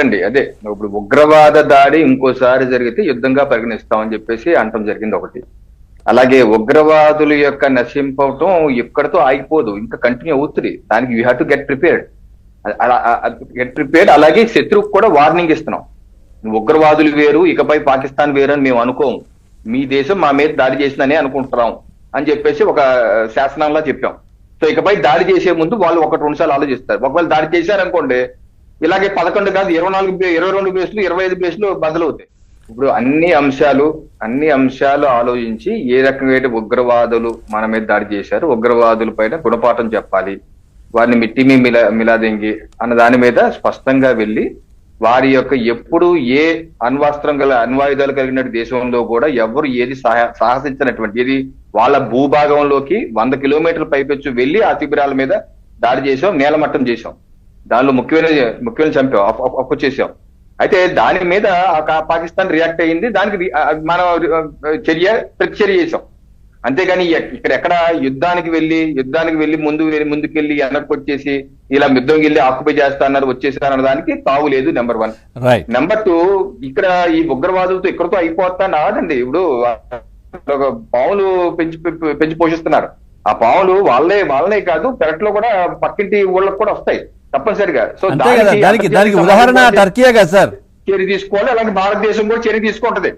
అండి అదే ఇప్పుడు ఉగ్రవాద దాడి ఇంకోసారి జరిగితే యుద్ధంగా పరిగణిస్తామని చెప్పేసి అంటం జరిగింది ఒకటి. అలాగే ఉగ్రవాదుల యొక్క నశింపవటం ఎక్కడితో ఆగిపోదు. ఇంకా కంటిన్యూ అవుతుంది. దానికి you have to get prepared get prepared అలాగే శత్రువుకు కూడా వార్నింగ్ ఇస్తున్నాం. ఉగ్రవాదులు వేరు ఇకపై పాకిస్తాన్ వేరు అని మేము అనుకోము. మీ దేశం మా మీద దాడి చేసిందని అనుకుంటున్నాం అని చెప్పేసి ఒక శాసనంలో చెప్పాం. సో ఇకపై దాడి చేసే ముందు వాళ్ళు ఒకటి రెండు సార్లు ఆలోచిస్తారు. ఒకవేళ దాడి చేశారనుకోండి ఇలాగే పదకొండు కాదు ఇరవై నాలుగు ఇరవై రెండు బేస్లు ఇరవై ఐదు బేస్లు బదులవుతాయి. ఇప్పుడు అన్ని అంశాలు అన్ని అంశాలు ఆలోచించి ఏ రకమైన ఉగ్రవాదులు మన మీద దాడి చేశారు ఉగ్రవాదుల పైన గుణపాఠం చెప్పాలి వారిని మిట్టిమి మిలా మిలాదెంగి అన్న దాని మీద స్పష్టంగా వెళ్ళి వారి యొక్క ఎప్పుడు ఏ అణ్వాస్త్రం గల అణ్వాయుధాలు కలిగిన దేశంలో కూడా ఎవరు ఏది సాహ- సాహసించినటువంటి ఏది వాళ్ళ భూభాగంలోకి వంద కిలోమీటర్ల పైపెచ్చు వెళ్ళి ఆ శిబిరాల మీద దాడి చేసాం నేలమట్టం చేసాం దానిలో ముఖ్యమైన ముఖ్యమైన చంపాం అప్- అప్- అప్పు చేసాం అయితే దాని మీద పాకిస్తాన్ రియాక్ట్ అయ్యింది. దానికి మనం చర్య ప్రతిచర్య చేసాం. అంతేగాని ఇక్కడ ఎక్కడ యుద్ధానికి వెళ్ళి యుద్ధానికి వెళ్ళి ముందు వెళ్ళి ముందుకెళ్ళి వెనక్కి వచ్చేసి ఇలా యుద్ధం వెళ్ళి ఆక్యుపై చేస్తా అన్నారు వచ్చేసారు అన్న దానికి తావు లేదు నెంబర్ వన్ నెంబర్ టూ ఇక్కడ ఈ ఉగ్రవాదులతో ఇక్కడతో అయిపోతా నాదండి. ఇప్పుడు ఒక పావులు పెంచి పెంచి పోషిస్తున్నారు. ఆ పావులు వాళ్ళే వాళ్ళనే కాదు పెరట్లో కూడా పక్కింటి ఊళ్ళకి కూడా వస్తాయి. తప్పనిసరిగా. సో దానికి దానికి ఉదాహరణ టర్కీయే కదా సార్. చర్య తీసుకోవాలి. అలాగే భారతదేశం కూడా చర్య తీసుకుంటది.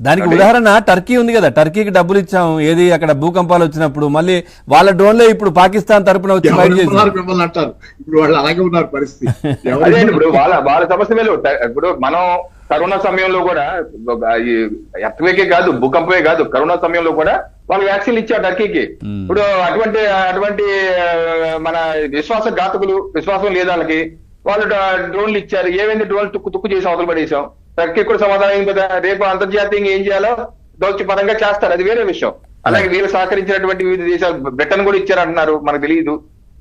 దానికి ఉదాహరణ టర్కీ ఉంది కదా. టర్కీకి డబ్బులు ఇచ్చాం ఏది అక్కడ భూకంపాలు వచ్చినప్పుడు మళ్ళీ వాళ్ళ డ్రోన్లే ఇప్పుడు పాకిస్తాన్ తరపున వచ్చి ఫైట్ చేసి అంటారు. ఇప్పుడు వాళ్ళు అలాగే ఉన్నారు పరిస్థితి. ఇప్పుడు వాళ్ళ వాళ్ళ సమస్య వేలు ఇప్పుడు మనం కరోనా సమయంలో కూడా ఈ ఎర్త్వేకే కాదు భూకంపమే కాదు. కరోనా సమయంలో కూడా వాళ్ళు వ్యాక్సిన్ ఇచ్చారు టర్కీకి. ఇప్పుడు అటువంటి అటువంటి మన విశ్వాస ఘాతకులు విశ్వాసం లేదు వాళ్ళకి. వాళ్ళు డ్రోన్లు ఇచ్చారు. ఏమైంది? డ్రోన్ తుక్కు తుక్కు చేసి అవతల పడేసాం. టర్కీ కూడా సమాధానం ఏం కదా రేపు అంతర్జాతీయంగా ఏం చేయాలో దౌత్య పరంగా చేస్తారు. అది వేరే విషయం. అలాగే వీళ్ళు సహకరించినటువంటి వివిధ దేశాలు బ్రిటన్ కూడా ఇచ్చారంటున్నారు మనకు తెలియదు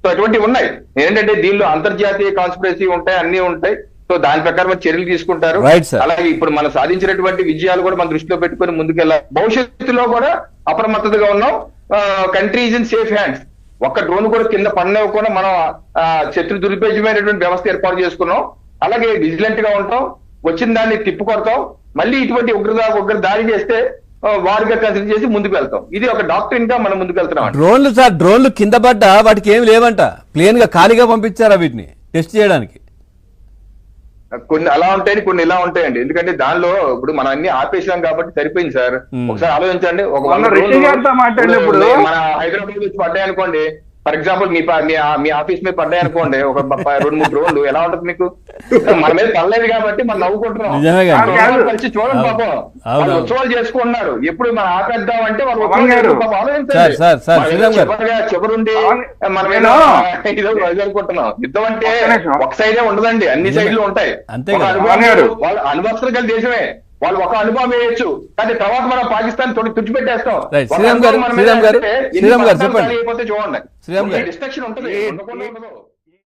సో అటువంటివి ఉన్నాయి. ఏంటంటే దీనిలో అంతర్జాతీయ కాన్స్పిరసీ ఉంటాయి అన్ని ఉంటాయి. సో దాని ప్రకారం చర్యలు తీసుకుంటారు. అలాగే ఇప్పుడు మనం సాధించినటువంటి విజయాలు కూడా మన దృష్టిలో పెట్టుకొని ముందుకెళ్ళాలి. భవిష్యత్తులో కూడా అప్రమత్తతగా ఉన్నాం. కంట్రీస్ ఇన్ సేఫ్ హ్యాండ్స్ ఒక్క డ్రోన్ కూడా కింద పడినవ్వకుండా మనం ఆ, శత్రు దురుపయోగమైనటువంటి వ్యవస్థ ఏర్పాటు చేసుకున్నాం. అలాగే విజిలెంట్గా ఉంటాం. వచ్చిన దాన్ని తిప్పు కొడతాం. మళ్ళీ ఇటువంటి ఉగ్రదా ఉగ్ర దాడి చేస్తే వారిగా కన్సిడర్ చేసి ముందుకు వెళ్తాం. ఇది ఒక డాక్టరీన్గా మనం ముందుకు వెళ్తున్నాం డ్రోన్లు సార్ డ్రోన్లు కింద పడ్డా వాటికి ఏం లేవంట. ప్లేన్గా ఖాళీగా పంపించారా వీటిని? టెస్ట్ చేయడానికి. కొన్ని అలా ఉంటాయని కొన్ని ఇలా ఉంటాయండి. ఎందుకంటే దానిలో ఇప్పుడు మనం అన్ని ఆపేసాం కాబట్టి సరిపోయింది సార్. ఒకసారి ఆలోచించండి. ఒక మన హైదరాబాద్ వచ్చి పడ్డాయి అనుకోండి ఫర్ ఎగ్జాంపుల్ మీ మీ ఆఫీస్ మీద పడ్డాయి అనుకోండి ఒక రెండు మూడు డ్రోన్లు ఎలా ఉంటుంది మీకు? మన మీద పడలేదు కాబట్టి మనం నవ్వుకుంటున్నాం. కలిసి చూడండి పాపం. వాళ్ళు. ఉత్సవాలు చేసుకుంటున్నారు. ఎప్పుడు మనం ఆపేద్దాం అంటే వాళ్ళు చివరుండి పవన్- మనం నేను- ఏదో అనుకుంటున్నాం. యుద్ధం అంటే. ఒక సైడే ఉండదండి. అన్ని. సైడ్లు ఉంటాయి. వాళ్ళు అనుభవస్తులు కలిసి దేశమే. వాళ్ళు ఒక అనుభవం వేయొచ్చు కానీ తర్వాత మనం పాకిస్తాన్ తొడి తుడిచిపెట్టేస్తాం శ్రీరామ్ గారు, శ్రీరామ్ శ్రీరామ్ చెప్పండి. చూడండి శ్రీరామ్ గారు. డిస్ట్రక్షన్ ఉంటుంది